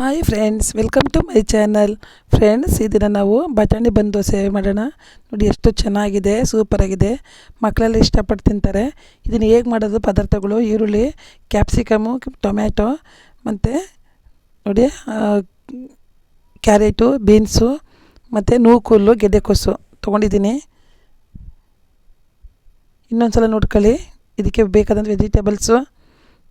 Hi friends welcome to my channel friends ಇದನ್ನು ನಾವು ಬಟಾಣಿ ಬಂದು ದೋಸೆ ಮಾಡೋಣ. ನೋಡಿ ಎಷ್ಟು ಚೆನ್ನಾಗಿದೆ ಸೂಪರಾಗಿದೆ ಮಕ್ಕಳೆಲ್ಲ ಇಷ್ಟಪಟ್ಟು ತಿಂತಾರೆ. ಇದನ್ನು ಹೇಗೆ ಮಾಡೋದು? ಪದಾರ್ಥಗಳು, ಈರುಳ್ಳಿ ಕ್ಯಾಪ್ಸಿಕಮು ಟೊಮ್ಯಾಟೊ ಮತ್ತು ನೋಡಿ ಕ್ಯಾರೆಟು ಬೀನ್ಸು ಮತ್ತು ನೂಕುಲ್ಲು, ಗೆಡ್ಡೆಕೋಸು ತೊಗೊಂಡಿದ್ದೀನಿ. ಇನ್ನೊಂದು ಸಲ ನೋಡ್ಕೊಳ್ಳಿ. ಇದಕ್ಕೆ ಬೇಕಾದಂಥ ವೆಜಿಟೇಬಲ್ಸು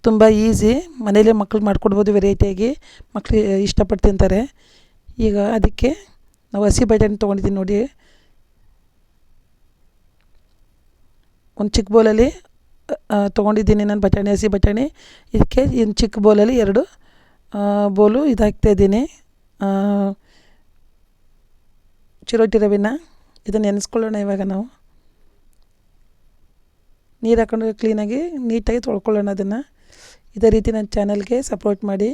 ತುಂಬ ಈಸಿ ಮನೇಲೇ ಮಕ್ಳು ಮಾಡ್ಕೊಡ್ಬೋದು ವೆರೈಟಿಯಾಗಿ ಮಕ್ಳು ಇಷ್ಟಪಟ್ಟು ತಿಂತಾರೆ. ಈಗ ಅದಕ್ಕೆ ನಾವು ಹಸಿ ಬಟಾಣಿ ತೊಗೊಂಡಿದ್ದೀನಿ ನೋಡಿ. ಒಂದು ಚಿಕ್ಕ ಬೌಲಲ್ಲಿ ತೊಗೊಂಡಿದ್ದೀನಿ ನಾನು ಬಟಾಣಿ, ಹಸಿ ಬಟಾಣಿ. ಇದಕ್ಕೆ ಇನ್ನು ಚಿಕ್ಕ ಬೌಲಲ್ಲಿ ಎರಡು ಬೋಲು ಇದಾಗ್ತಾಯಿದ್ದೀನಿ ಚಿರೋಟಿ ರವಿನ. ಇದನ್ನು ನೆನೆಸ್ಕೊಳ್ಳೋಣ ಇವಾಗ ನಾವು. ನೀರು ಹಾಕೊಂಡು ಕ್ಲೀನಾಗಿ ನೀಟಾಗಿ ತೊಳ್ಕೊಳ್ಳೋಣ ಅದನ್ನು. ಇದೇ ರೀತಿ ನನ್ನ ಚಾನಲ್ಗೆ ಸಪೋರ್ಟ್ ಮಾಡಿ,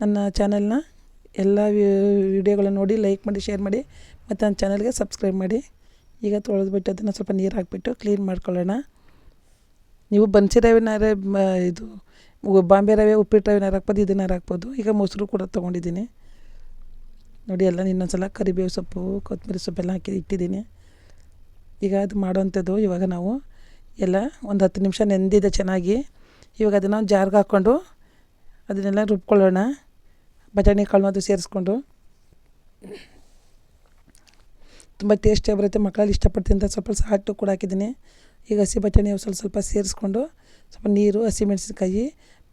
ನನ್ನ ಚಾನಲ್ನ ಎಲ್ಲ ವಿಡಿಯೋಗಳನ್ನು ನೋಡಿ, ಲೈಕ್ ಮಾಡಿ, ಶೇರ್ ಮಾಡಿ, ಮತ್ತು ನನ್ನ ಚಾನಲ್ಗೆ ಸಬ್ಸ್ಕ್ರೈಬ್ ಮಾಡಿ. ಈಗ ತೊಳೆದ್ಬಿಟ್ಟು ಅದನ್ನು ಸ್ವಲ್ಪ ನೀರು ಹಾಕಿಬಿಟ್ಟು ಕ್ಲೀನ್ ಮಾಡ್ಕೊಳ್ಳೋಣ. ನೀವು ಬನ್ಸಿ ರವೆನಾರೆ ಇದು ಬಾಂಬೆ ರವೆ, ಉಪ್ಪಿಟ್ಟು ರವೆನಾರು ಹಾಕ್ಬೋದು, ಇದನ್ನ ಹಾಕ್ಬೋದು. ಈಗ ಮೊಸರು ಕೂಡ ತೊಗೊಂಡಿದ್ದೀನಿ. ನೋಡಿ, ಎಲ್ಲ ಇನ್ನೊಂದು ಸಲ ಕರಿಬೇವು ಸೊಪ್ಪು, ಕೊತ್ತಂಬರಿ ಸೊಪ್ಪೆಲ್ಲ ಹಾಕಿ ಇಟ್ಟಿದ್ದೀನಿ. ಈಗ ಅದು ಮಾಡೋವಂಥದ್ದು ಇವಾಗ ನಾವು ಎಲ್ಲ ಒಂದು ಹತ್ತು ನಿಮಿಷ ನೆಂದಿದೆ ಚೆನ್ನಾಗಿ. ಇವಾಗ ಅದನ್ನು ಜಾರ್ಗೆ ಹಾಕ್ಕೊಂಡು ಅದನ್ನೆಲ್ಲ ರುಬ್ಕೊಳ್ಳೋಣ. ಬಟಾಣಿ, ಕಾಳು ಅದು ಸೇರಿಸ್ಕೊಂಡು. ತುಂಬ ಟೇಸ್ಟಿಯಾಗಿ ಬರುತ್ತೆ. ಮಕ್ಕಳಲ್ಲಿ ಇಷ್ಟಪಡ್ತೀನಿ ಅಂತ ಸ್ವಲ್ಪ ಸಾಲ್ಟು ಕೂಡ ಹಾಕಿದ್ದೀನಿ. ಈಗ ಹಸಿ ಬಟಾಣಿ ಸ್ವಲ್ಪ ಸ್ವಲ್ಪ ಸೇರಿಸ್ಕೊಂಡು ಸ್ವಲ್ಪ ನೀರು ಹಸಿಮೆಣಸಿನ್ಕಾಯಿ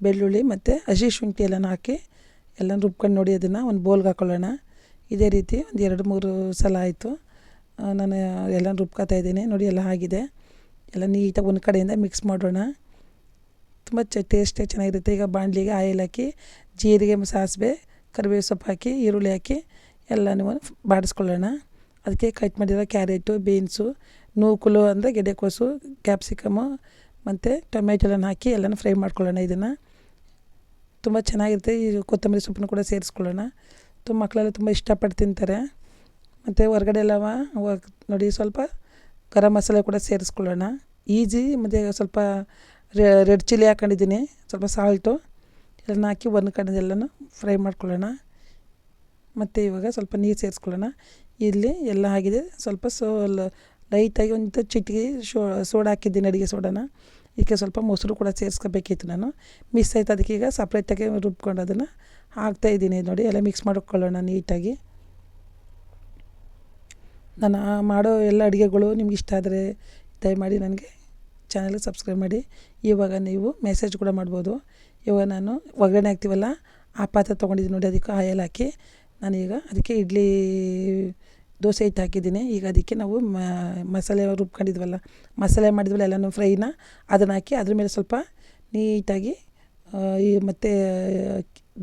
ಬೆಳ್ಳುಳ್ಳಿ ಮತ್ತು ಹಸಿ ಶುಂಠಿ ಎಲ್ಲನೂ ಹಾಕಿ ಎಲ್ಲ ರುಬ್ಕೊಂಡು ನೋಡಿ ಅದನ್ನು ಒಂದು ಬೋಲ್ಗೆ ಹಾಕ್ಕೊಳ್ಳೋಣ ಇದೇ ರೀತಿ ಒಂದು ಎರಡು ಮೂರು ಸಲ ಆಯಿತು. ನಾನು ಎಲ್ಲ ರುಬ್ಕೋತಾ ಇದ್ದೀನಿ. ನೋಡಿ ಎಲ್ಲ ಆಗಿದೆ. ಎಲ್ಲ ನೀಟಾಗಿ ಒಂದು ಕಡೆಯಿಂದ ಮಿಕ್ಸ್ ಮಾಡೋಣ. ತುಂಬ ಚ ಟೇಸ್ಟೇ ಚೆನ್ನಾಗಿರುತ್ತೆ. ಈಗ ಬಾಣಲಿಗೆ ಆಯಿಲ್ ಹಾಕಿ, ಜೀರಿಗೆ ಸಾಸಿವೆ ಕರಿಬೇವು ಸೊಪ್ಪು ಹಾಕಿ, ಈರುಳ್ಳಿ ಹಾಕಿ ಎಲ್ಲನೂ ಬಾಡಿಸ್ಕೊಳ್ಳೋಣ. ಅದಕ್ಕೆ ಕಟ್ ಮಾಡಿರೋ ಕ್ಯಾರೆಟು, ಬೀನ್ಸು ನೂಕುಲು ಅಂದರೆ ಗೆಡ್ಡೆಕೋಸು ಕ್ಯಾಪ್ಸಿಕಮು ಮತ್ತು ಟೊಮೆಟೊಲನ್ನು ಹಾಕಿ ಎಲ್ಲನೂ ಫ್ರೈ ಮಾಡ್ಕೊಳ್ಳೋಣ ಇದನ್ನು. ತುಂಬ ಚೆನ್ನಾಗಿರುತ್ತೆ. ಈ ಕೊತ್ತಂಬರಿ ಸೊಪ್ಪನ್ನು ಕೂಡ ಸೇರಿಸ್ಕೊಳ್ಳೋಣ. ತುಂಬ ಮಕ್ಕಳೆಲ್ಲ ತುಂಬ ಇಷ್ಟಪಟ್ಟು ತಿಂತಾರೆ. ಮತ್ತು ಹೊರಗಡೆ ಎಲ್ಲವ ನೋಡಿ ಸ್ವಲ್ಪ ಗರಂ ಮಸಾಲೆ ಕೂಡ ಸೇರಿಸ್ಕೊಳ್ಳೋಣ. ಈಜಿ, ಮತ್ತು ಸ್ವಲ್ಪ ರೆಡ್ ಚಿಲ್ಲಿ ಹಾಕೊಂಡಿದ್ದೀನಿ. ಸ್ವಲ್ಪ ಸಾಲ್ಟು. ಎಲ್ಲನ ಹಾಕಿ ಒಂದು ಕಡೆ ಫ್ರೈ ಮಾಡ್ಕೊಳ್ಳೋಣ. ಮತ್ತು ಇವಾಗ ಸ್ವಲ್ಪ ನೀರು ಸೇರಿಸ್ಕೊಳ್ಳೋಣ. ಇಲ್ಲಿ ಎಲ್ಲ ಆಗಿದೆ. ಸ್ವಲ್ಪ ಸೋ ಲೈಟಾಗಿ ಒಂದು ಚಿಟಿಕೆ ಶೋ, ಸೋಡಾ ಹಾಕಿದ್ದೀನಿ, ಅಡುಗೆ ಸೋಡಾನ. ಇದಕ್ಕೆ ಸ್ವಲ್ಪ ಮೊಸರು ಕೂಡ ಸೇರಿಸ್ಕೋಬೇಕಿತ್ತು ನಾನು. ಮಿಸ್ ಆಯ್ತು ಅದಕ್ಕೆ ಈಗ ಸಪ್ರೇಟಾಗಿ ರುಬ್ಕೊಂಡು ಅದನ್ನು ಹಾಕ್ತಾಯಿದ್ದೀನಿ ನೋಡಿ. ಎಲ್ಲ ಮಿಕ್ಸ್ ಮಾಡ್ಕೊಳ್ಳೋಣ ನೀಟಾಗಿ. ನಾನು ಮಾಡೋ ಎಲ್ಲ ಅಡುಗೆಗಳು ನಿಮ್ಗೆ ಇಷ್ಟ ಆದರೆ ದಯಮಾಡಿ ನನಗೆ ಚಾನಲ್ಗೆ ಸಬ್ಸ್ಕ್ರೈಬ್ ಮಾಡಿ. ಇವಾಗ ನೀವು ಮೆಸೇಜ್ ಕೂಡ ಮಾಡ್ಬೋದು. ಇವಾಗ ನಾನು ಒಗ್ಗರಣೆ ಹಾಕ್ತೀವಲ್ಲ, ಆ ಪಾತ್ರೆ ತೊಗೊಂಡಿದ್ದೀನಿ ನೋಡಿ, ಅದಕ್ಕೆ ಆಯಲ್ ಹಾಕಿ. ನಾನೀಗ ಅದಕ್ಕೆ ಇಡ್ಲಿ ದೋಸೆ ಹಿಟ್ಟು ಹಾಕಿದ್ದೀನಿ. ಈಗ ಅದಕ್ಕೆ ನಾವು ಮಸಾಲೆ ರುಬ್ಕೊಂಡಿದ್ವಲ್ಲ, ಮಸಾಲೆ ಮಾಡಿದ್ವಲ್ಲ ಎಲ್ಲನೂ ಫ್ರೈನ ಅದನ್ನು ಹಾಕಿ ಅದ್ರ ಮೇಲೆ ಸ್ವಲ್ಪ ನೀಟಾಗಿ ಈ ಮತ್ತು,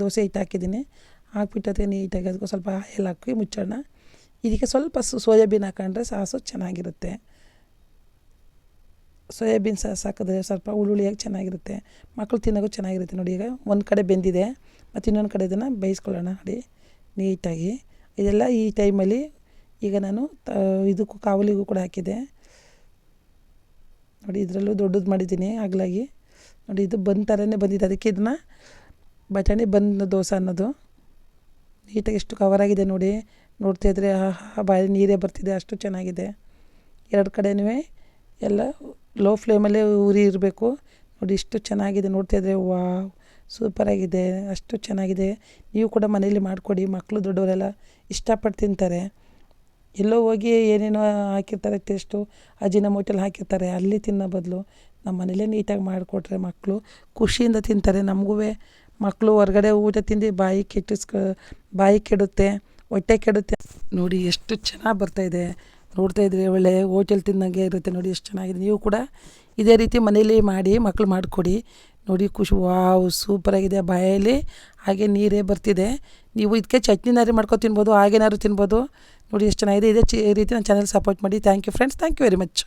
ದೋಸೆ ಹಿಟ್ಟು ಹಾಕಿದ್ದೀನಿ. ಹಾಕ್ಬಿಟ್ಟು ಅದಕ್ಕೆ ನೀಟಾಗಿ ಅದಕ್ಕೆ ಸ್ವಲ್ಪ ಆಯಲ್ ಹಾಕಿ ಮುಚ್ಚೋಣ. ಇದಕ್ಕೆ ಸ್ವಲ್ಪ ಸೋಯಾಬೀನ್ ಹಾಕೊಂಡ್ರೆ ಸಾಸು ಚೆನ್ನಾಗಿರುತ್ತೆ. ಸೋಯಾಬೀನ್ ಸಾಸ್ ಹಾಕಿದ್ರೆ ಸ್ವಲ್ಪ ಹುಳುಳಿಯಾಗಿ ಚೆನ್ನಾಗಿರುತ್ತೆ ಮಕ್ಕಳು ತಿನ್ನೋಕ್ಕೂ ಚೆನ್ನಾಗಿರುತ್ತೆ ನೋಡಿ, ಈಗ ಒಂದು ಕಡೆ ಬೆಂದಿದೆ, ಮತ್ತು ಇನ್ನೊಂದು ಕಡೆ ಇದನ್ನು ಬೇಯಿಸ್ಕೊಳ್ಳೋಣ ನೋಡಿ, ನೀಟಾಗಿ. ಇದೆಲ್ಲ ಈ ಟೈಮಲ್ಲಿ ಈಗ ನಾನು ಇದಕ್ಕೂ ಕಾವಲಿಗೂ ಕೂಡ ಹಾಕಿದೆ. ನೋಡಿ, ಇದರಲ್ಲೂ ದೊಡ್ಡದು ಮಾಡಿದ್ದೀನಿ ಆಗಲಾಗಿ. ನೋಡಿ, ಇದು ಬಂದ ಥರನೇ ಬಂದಿದೆ, ಅದಕ್ಕೆ ಇದನ್ನ ಬಟಾಣಿ ಬಂದ ದೋಸೆ ಅನ್ನೋದು. ನೀಟಾಗಿ ಎಷ್ಟು ಆಗಿದೆ ನೋಡಿ, ನೋಡ್ತಾ ಇದ್ದರೆ ಬಾಯಿ ನೀರೇ ಬರ್ತಿದೆ, ಅಷ್ಟು ಚೆನ್ನಾಗಿದೆ. ಎರಡು ಕಡೆನೂ ಎಲ್ಲ ಲೋ ಫ್ಲೇಮಲ್ಲೇ ಉರಿ ಇರಬೇಕು. ನೋಡಿ ಇಷ್ಟು ಚೆನ್ನಾಗಿದೆ, ನೋಡ್ತಾ ಇದ್ದರೆ ವಾವ್ ಸೂಪರಾಗಿದೆ ಅಷ್ಟು ಚೆನ್ನಾಗಿದೆ. ನೀವು ಕೂಡ ಮನೇಲಿ ಮಾಡಿಕೊಡಿ ಮಕ್ಕಳು ದೊಡ್ಡವರೆಲ್ಲ ಇಷ್ಟಪಟ್ಟು ತಿಂತಾರೆ. ಎಲ್ಲೋ ಹೋಗಿ ಏನೇನೋ ಹಾಕಿರ್ತಾರೆ ಟೇಸ್ಟು ಅಜಿನಮೋಟೆಲ್ಲ ಹಾಕಿರ್ತಾರೆ, ಅಲ್ಲಿ ತಿನ್ನೋ ಬದಲು ನಮ್ಮ ಮನೇಲೇ ನೀಟಾಗಿ ಮಾಡಿಕೊಟ್ರೆ ಮಕ್ಕಳು ಖುಷಿಯಿಂದ ತಿಂತಾರೆ. ನಮಗೂ ಮಕ್ಕಳು ಹೊರಗಡೆ ಊಟ ತಿಂದು ಬಾಯಿ ಕೆಟ್ಟಿಸ್ಕೊ, ಬಾಯಿ ಕೆಡುತ್ತೆ, ಹೊಟ್ಟೆ ಕೆಡುತ್ತೆ. ನೋಡಿ ಎಷ್ಟು ಚೆನ್ನಾಗಿ ಬರ್ತಾಯಿದೆ ನೋಡ್ತಾ ಇದ್ರಿ ಒಳ್ಳೆ ಹೋಟೆಲ್ ತಿನ್ನಂಗೆ ಇರುತ್ತೆ ನೋಡಿ, ಎಷ್ಟು ಚೆನ್ನಾಗಿದೆ. ನೀವು ಕೂಡ ಇದೇ ರೀತಿ ಮನೇಲಿ ಮಾಡಿ ಮಕ್ಕಳು ಮಾಡಿಕೊಡಿ. ನೋಡಿ, ಖುಷಿ, ವಾವ್ ಸೂಪರಾಗಿದೆ ಬಾಯಲ್ಲಿ ಹಾಗೆ ನೀರೇ ಬರ್ತಿದೆ. ನೀವು ಇದಕ್ಕೆ ಚಟ್ನಿನಾರು ಮಾಡ್ಕೊ ತಿನ್ಬೋದು, ಹಾಗೇನಾದ್ರು ತಿನ್ಬೋದು. ನೋಡಿ, ಎಷ್ಟು ಚೆನ್ನಾಗಿದೆ. ಇದೇ ರೀತಿ ನನ್ನ ಚಾನಲ್ ಸಪೋರ್ಟ್ ಮಾಡಿ. Thank you friends thank you very much